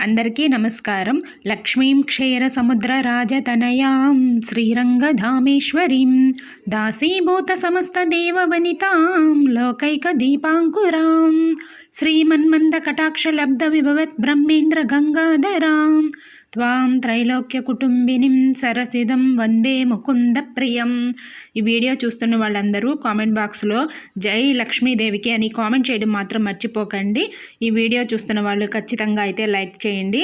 అందరికీ నమస్కారం. లక్ష్మీం క్షీర సముద్ర రాజతనయాం శ్రీరంగధామేశ్వరీం దాసీభూత సమస్త దేవవనితాం లోకైక దీపాంకురాం శ్రీమన్మంద కటాక్ష లబ్ధ విభవత్ బ్రహ్మేంద్ర గంగాధరాం త్వాం త్రైలోక్య కుటుంబినిం సరసిదం వందే ముకుంద ప్రియం ఈ వీడియో చూస్తున్న వాళ్ళందరూ కామెంట్ బాక్స్లో జై లక్ష్మీదేవికి అని కామెంట్ చేయడం మాత్రం మర్చిపోకండి. ఈ వీడియో చూస్తున్న వాళ్ళు ఖచ్చితంగా అయితే లైక్ చేయండి.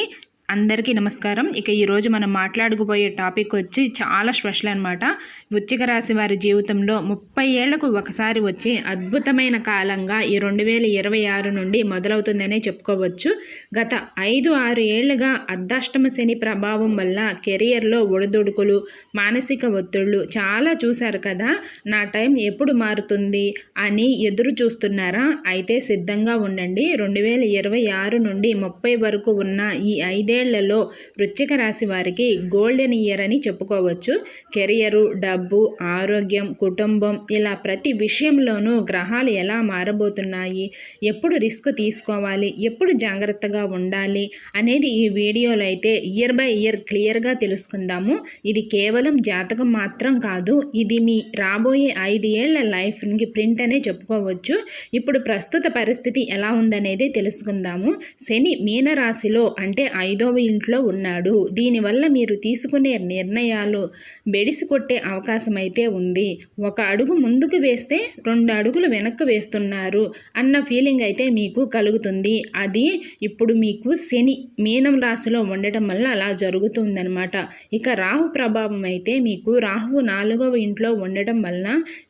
అందరికీ నమస్కారం. ఇక ఈరోజు మనం మాట్లాడుకుపోయే టాపిక్ వచ్చి చాలా స్పెషల్ అనమాట వృచ్చిక రాశి వారి జీవితంలో ముప్పై ఏళ్ళకు ఒకసారి వచ్చి అద్భుతమైన కాలంగా ఈ రెండు వేల ఇరవై ఆరు నుండి మొదలవుతుందనే చెప్పుకోవచ్చు. గత ఐదు ఆరు ఏళ్ళుగా అర్ధాష్టమ శని ప్రభావం వల్ల కెరియర్లో ఒడిదుడుకులు మానసిక ఒత్తిళ్ళు చాలా చూశారు కదా. నా టైం ఎప్పుడు మారుతుంది అని ఎదురు చూస్తున్నారా? అయితే సిద్ధంగా ఉండండి. రెండు వేల ఇరవై ఆరు నుండి ముప్పై వరకు ఉన్న ఈ ఐదే పదేళ్ళలో వృశ్చిక రాశి వారికి గోల్డెన్ ఇయర్ అని చెప్పుకోవచ్చు. కెరియరు డబ్బు ఆరోగ్యం కుటుంబం ఇలా ప్రతి విషయంలోనూ గ్రహాలు ఎలా మారబోతున్నాయి? ఎప్పుడు రిస్క్ తీసుకోవాలి? ఎప్పుడు జాగ్రత్తగా ఉండాలి? అనేది ఈ వీడియోలో అయితే ఇయర్ బై ఇయర్ క్లియర్గా తెలుసుకుందాము. ఇది కేవలం జాతకం మాత్రం కాదు. ఇది మీ రాబోయే ఐదు ఏళ్ళ లైఫ్కి ప్రింట్ అనే చెప్పుకోవచ్చు. ఇప్పుడు ప్రస్తుత పరిస్థితి ఎలా ఉందనేది తెలుసుకుందాము. శని మీనరాశిలో అంటే ఐదో ఐదవ ఇంట్లో ఉన్నాడు. దీనివల్ల మీరు తీసుకునే నిర్ణయాలు బెడిసి కొట్టే అవకాశం అయితే ఉంది. ఒక అడుగు ముందుకు వేస్తే రెండు అడుగులు వెనక్కు వేస్తున్నారు అన్న ఫీలింగ్ అయితే మీకు కలుగుతుంది. అది ఇప్పుడు మీకు శని మీనం రాశిలో ఉండటం వల్ల అలా జరుగుతుందనమాట ఇక రాహు ప్రభావం అయితే మీకు రాహువు నాలుగవ ఇంట్లో ఉండటం వల్ల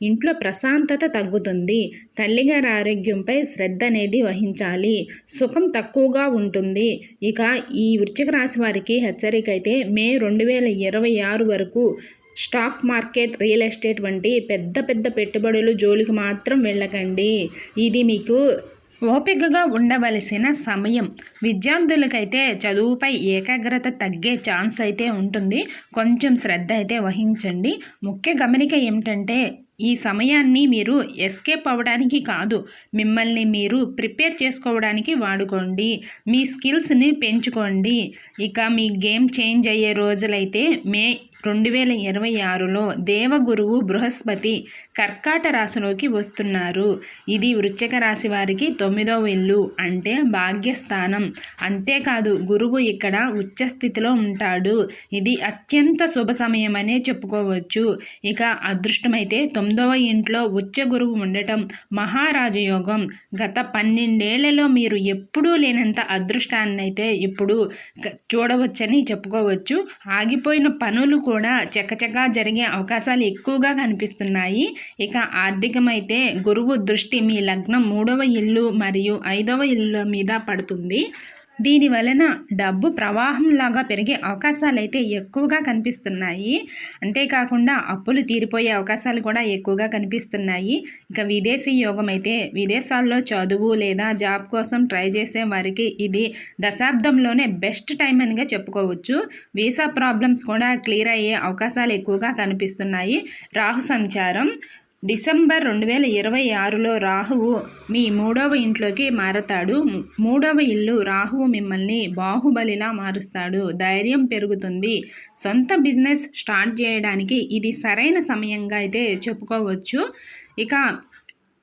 ఇంట్లో ప్రశాంతత తగ్గుతుంది. తల్లిగారి ఆరోగ్యంపై శ్రద్ధ అనేది వహించాలి. సుఖం తక్కువగా ఉంటుంది. ఇక ఈ వృశ్చిక రాశి వారికి హెచ్చరిక అయితే మే రెండు వేల ఇరవై ఆరు వరకు స్టాక్ మార్కెట్ రియల్ ఎస్టేట్ వంటి పెద్ద పెద్ద పెట్టుబడులు జోలికి మాత్రం వెళ్ళకండి. ఇది మీకు ఓపికగా ఉండవలసిన సమయం. విద్యార్థులకైతే చదువుపై ఏకాగ్రత తగ్గే ఛాన్స్ అయితే ఉంటుంది. కొంచెం శ్రద్ధ అయితే వహించండి. ముఖ్య గమనిక ఏమిటంటే ఈ సమయాన్ని మీరు ఎస్కేప్ అవ్వడానికి కాదు. మిమ్మల్ని మీరు ప్రిపేర్ చేసుకోవడానికి వాడుకోండి. మీ స్కిల్స్ని పెంచుకోండి. ఇక మీ గేమ్ చేంజ్ అయ్యే రోజులైతే మే రెండు వేల ఇరవై ఆరులో దేవగురువు బృహస్పతి కర్కాట రాశిలోకి వస్తున్నారు. ఇది వృశ్చిక రాశి వారికి తొమ్మిదవ ఇల్లు అంటే భాగ్యస్థానం. అంతేకాదు గురువు ఇక్కడ ఉచ్చస్థితిలో ఉంటాడు. ఇది అత్యంత శుభ సమయమనే చెప్పుకోవచ్చు. ఇక అదృష్టమైతే తొమ్మిదవ ఇంట్లో ఉచ్చ గురువు ఉండటం మహారాజయోగం గత పన్నెండేళ్ళలో మీరు ఎప్పుడూ లేనంత అదృష్టాన్ని అయితే ఇప్పుడు చూడవచ్చని చెప్పుకోవచ్చు. ఆగిపోయిన పనులు కూడా చకచకా జరిగే అవకాశాలు ఎక్కువగా కనిపిస్తున్నాయి. ఇక ఆర్థికమైతే గురువు దృష్టి మీ లగ్నం మూడవ ఇల్లు మరియు ఐదవ ఇల్లు మీద పడుతుంది. దీని వలన డబ్బు ప్రవాహంలాగా పెరిగే అవకాశాలు అయితే ఎక్కువగా కనిపిస్తున్నాయి. అంతేకాకుండా అప్పులు తీరిపోయే అవకాశాలు కూడా ఎక్కువగా కనిపిస్తున్నాయి. ఇక విదేశీ యోగం అయితే విదేశాల్లో చదువు లేదా జాబ్ కోసం ట్రై చేసే వారికి ఇది దశాబ్దంలోనే బెస్ట్ టైం అనిగా చెప్పుకోవచ్చు. వీసా ప్రాబ్లమ్స్ కూడా క్లియర్ అయ్యే అవకాశాలు ఎక్కువగా కనిపిస్తున్నాయి. రాహు సంచారం. డిసెంబర్ రెండు వేల ఇరవై ఆరులో రాహువు మీ మూడవ ఇంట్లోకి మారతాడు. మూడవ ఇల్లు రాహువు మిమ్మల్ని బాహుబలిలా మారుస్తాడు. ధైర్యం పెరుగుతుంది. సొంత బిజినెస్ స్టార్ట్ చేయడానికి ఇది సరైన సమయంగా అయితే చెప్పుకోవచ్చు. ఇక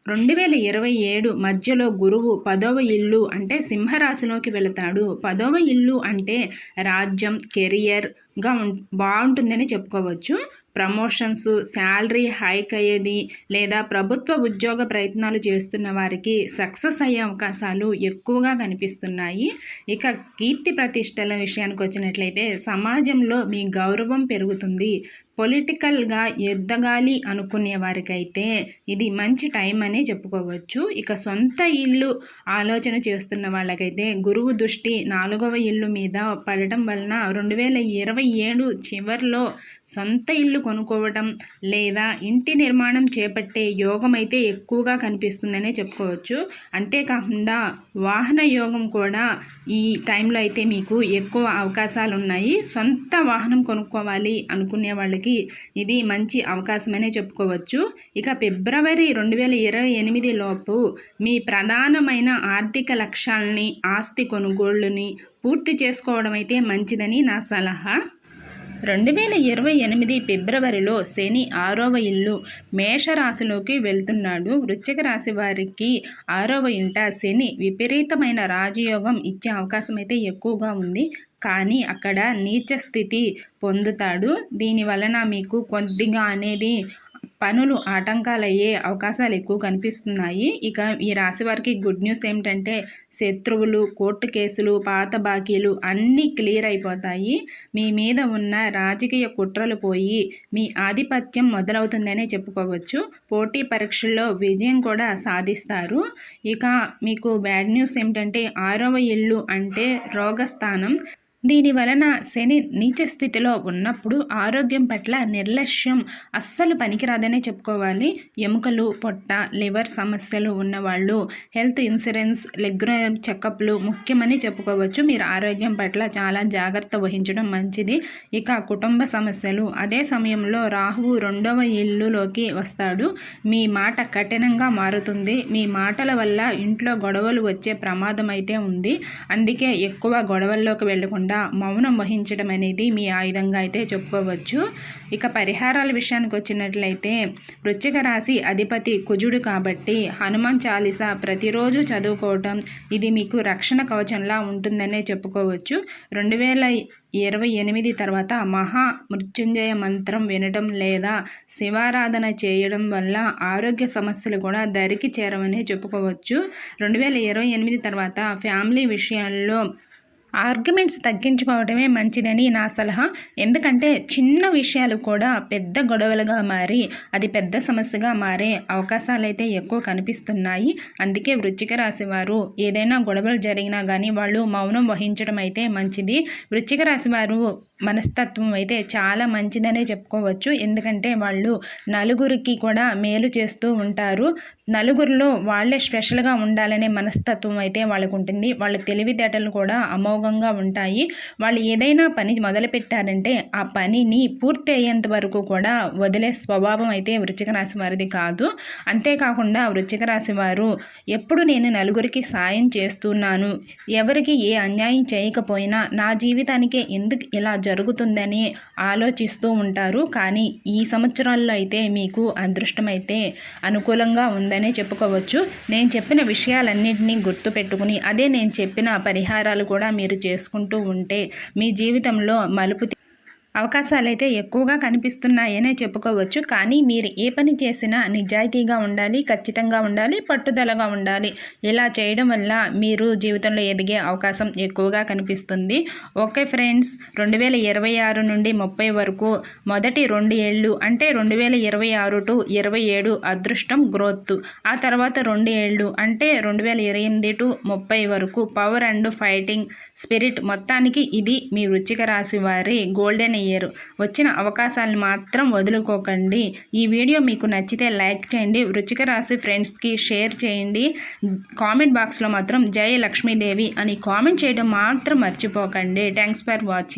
రెండు వేల ఇరవై ఏడు మధ్యలో గురువు పదవ ఇల్లు అంటే సింహరాశిలోకి వెళతాడు. పదవ ఇల్లు అంటే రాజ్యం కెరియర్గా బాగుంటుందని చెప్పుకోవచ్చు. ప్రమోషన్స్ శాలరీ హైక్ అయ్యేది లేదా ప్రభుత్వ ఉద్యోగ ప్రయత్నాలు చేస్తున్న వారికి సక్సెస్ అయ్యే అవకాశాలు ఎక్కువగా కనిపిస్తున్నాయి. ఇక కీర్తి ప్రతిష్టల విషయానికి వచ్చినట్లయితే సమాజంలో మీ గౌరవం పెరుగుతుంది. పొలిటికల్గా ఎద్దగాలి అనుకునే వారికైతే ఇది మంచి టైం అనే చెప్పుకోవచ్చు. ఇక సొంత ఇల్లు ఆలోచన చేస్తున్న వాళ్ళకైతే గురువు దృష్టి నాలుగవ ఇల్లు మీద పడటం వలన రెండు వేల ఇరవై ఏడు చివరిలో సొంత ఇల్లు కొనుక్కోవటం లేదా ఇంటి నిర్మాణం చేపట్టే యోగం అయితే ఎక్కువగా కనిపిస్తుందనే చెప్పుకోవచ్చు. అంతేకాకుండా వాహన యోగం కూడా ఈ టైంలో అయితే మీకు ఎక్కువ అవకాశాలు ఉన్నాయి సొంత వాహనం కొనుక్కోవాలి అనుకునే వాళ్ళకి వాళ్ళకి ఇది మంచి అవకాశమనే చెప్పుకోవచ్చు. ఇక ఫిబ్రవరి రెండు వేల ఇరవై ఎనిమిది లోపు మీ ప్రధానమైన ఆర్థిక లక్ష్యాలని ఆస్తి కొనుగోళ్ళని పూర్తి చేసుకోవడం అయితే మంచిదని నా సలహా. రెండు వేల ఇరవై ఎనిమిది ఫిబ్రవరిలో శని ఆరవ ఇల్లు మేషరాశిలోకి వెళ్తున్నాడు. వృశ్చిక రాశి వారికి ఆరవ ఇంట శని విపరీతమైన రాజయోగం ఇచ్చే అవకాశం అయితే ఎక్కువగా ఉంది. కానీ అక్కడ నీచ స్థితి పొందుతాడు. దీని వలన మీకు కొద్దిగా అనేది పనులు ఆటంకాలయ్యే అవకాశాలు ఎక్కువ కనిపిస్తున్నాయి. ఇక ఈ రాశి వారికి గుడ్ న్యూస్ ఏమిటంటే శత్రువులు కోర్టు కేసులు పాత బాకీలు అన్నీ క్లియర్ అయిపోతాయి. మీ మీద ఉన్న రాజకీయ కుట్రలు పోయి మీ ఆధిపత్యం మొదలవుతుందనే చెప్పుకోవచ్చు. పోటీ పరీక్షల్లో విజయం కూడా సాధిస్తారు. ఇక మీకు బ్యాడ్ న్యూస్ ఏమిటంటే ఆరవ ఇల్లు అంటే రోగస్థానం. దీని వలన శని నీచ స్థితిలో ఉన్నప్పుడు ఆరోగ్యం పట్ల నిర్లక్ష్యం అస్సలు పనికిరాదనే చెప్పుకోవాలి. ఎముకలు పొట్ట లివర్ సమస్యలు ఉన్నవాళ్ళు హెల్త్ ఇన్సూరెన్స్ రెగ్యులర్ చెకప్లు ముఖ్యమని చెప్పుకోవచ్చు. మీరు ఆరోగ్యం పట్ల చాలా జాగ్రత్త వహించడం మంచిది. ఇక కుటుంబ సమస్యలు. అదే సమయంలో రాహువు రెండవ ఇల్లులోకి వస్తాడు. మీ మాట కఠినంగా మారుతుంది. మీ మాటల వల్ల ఇంట్లో గొడవలు వచ్చే ప్రమాదం అయితే ఉంది. అందుకే ఎక్కువ గొడవల్లోకి వెళ్ళకుండా కాకుండా మౌనం వహించడం అనేది మీ ఆయుధంగా అయితే చెప్పుకోవచ్చు. ఇక పరిహారాల విషయానికి వచ్చినట్లయితే వృశ్చిక రాశి అధిపతి కుజుడు కాబట్టి హనుమాన్ చాలీస ప్రతిరోజు చదువుకోవటం ఇది మీకు రక్షణ కవచంలా ఉంటుందనే చెప్పుకోవచ్చు. రెండు వేల ఇరవై ఎనిమిది తర్వాత మహా మృత్యుంజయ మంత్రం వినడం లేదా శివారాధన చేయడం వల్ల ఆరోగ్య సమస్యలు కూడా దరికి చేరవని చెప్పుకోవచ్చు. రెండు వేల ఇరవై ఎనిమిది తర్వాత ఫ్యామిలీ విషయాల్లో ఆర్గ్యుమెంట్స్ తగ్గించుకోవడమే మంచిదని నా సలహా. ఎందుకంటే చిన్న విషయాలు కూడా పెద్ద గొడవలుగా మారి అది పెద్ద సమస్యగా మారే అవకాశాలు అయితే ఎక్కువ కనిపిస్తున్నాయి. అందుకే వృచ్చిక రాశి వారు ఏదైనా గొడవలు జరిగినా కానీ వాళ్ళు మౌనం వహించడం అయితే మంచిది. వృచ్చిక రాశి వారు మనస్తత్వం అయితే చాలా మంచిదనే చెప్పుకోవచ్చు. ఎందుకంటే వాళ్ళు నలుగురికి కూడా మేలు చేస్తూ ఉంటారు. నలుగురిలో వాళ్ళే స్పెషల్గా ఉండాలనే మనస్తత్వం అయితే వాళ్ళకు ఉంటుంది వాళ్ళ తెలివితేటలు కూడా అమోఘ అమోఘంగా ఉంటాయి. వాళ్ళు ఏదైనా పని మొదలుపెట్టారంటే ఆ పనిని పూర్తి అయ్యేంత వరకు కూడా వదిలే స్వభావం అయితే వృచ్చిక రాశి వారిది కాదు. అంతేకాకుండా వృచ్చిక రాశి వారు ఎప్పుడు నేను నలుగురికి సాయం చేస్తున్నాను ఎవరికి ఏ అన్యాయం చేయకపోయినా నా జీవితానికే ఎందుకు ఇలా జరుగుతుందని ఆలోచిస్తూ ఉంటారు. కానీ ఈ సంవత్సరాల్లో అయితే మీకు అదృష్టం అయితే అనుకూలంగా ఉందనే చెప్పుకోవచ్చు. నేను చెప్పిన విషయాలన్నింటినీ గుర్తుపెట్టుకుని అదే నేను చెప్పిన పరిహారాలు కూడా మీరు చేసుకుంటూ ఉంటే మీ జీవితంలో మలుపు అవకాశాలు అయితే ఎక్కువగా కనిపిస్తున్నాయనే చెప్పుకోవచ్చు. కానీ మీరు ఏ పని చేసినా నిజాయితీగా ఉండాలి ఖచ్చితంగా ఉండాలి పట్టుదలగా ఉండాలి. ఇలా చేయడం వల్ల మీరు జీవితంలో ఎదిగే అవకాశం ఎక్కువగా కనిపిస్తుంది. ఓకే ఫ్రెండ్స్ రెండు వేల ఇరవై ఆరు నుండి ముప్పై వరకు మొదటి రెండు ఏళ్ళు అంటే రెండు వేల ఇరవై ఆరు టు ఇరవై ఏడు అదృష్టం గ్రోత్. ఆ తర్వాత రెండు ఏళ్ళు అంటే రెండు వేల ఇరవై ఎనిమిది టు ముప్పై వరకు పవర్ అండ్ ఫైటింగ్ స్పిరిట్ మొత్తానికి ఇది మీ వృచ్చిక రాశి వారి గోల్డెన్ ఇయర్ వచ్చిన అవకాశాలను మాత్రం వదులుకోకండి. ఈ వీడియో మీకు నచ్చితే లైక్ చేయండి. రుచిక రాసి ఫ్రెండ్స్కి షేర్ చేయండి. కామెంట్ బాక్స్లో మాత్రం జయ లక్ష్మీదేవి అని కామెంట్ చేయడం మాత్రం మర్చిపోకండి. Thanks for watching.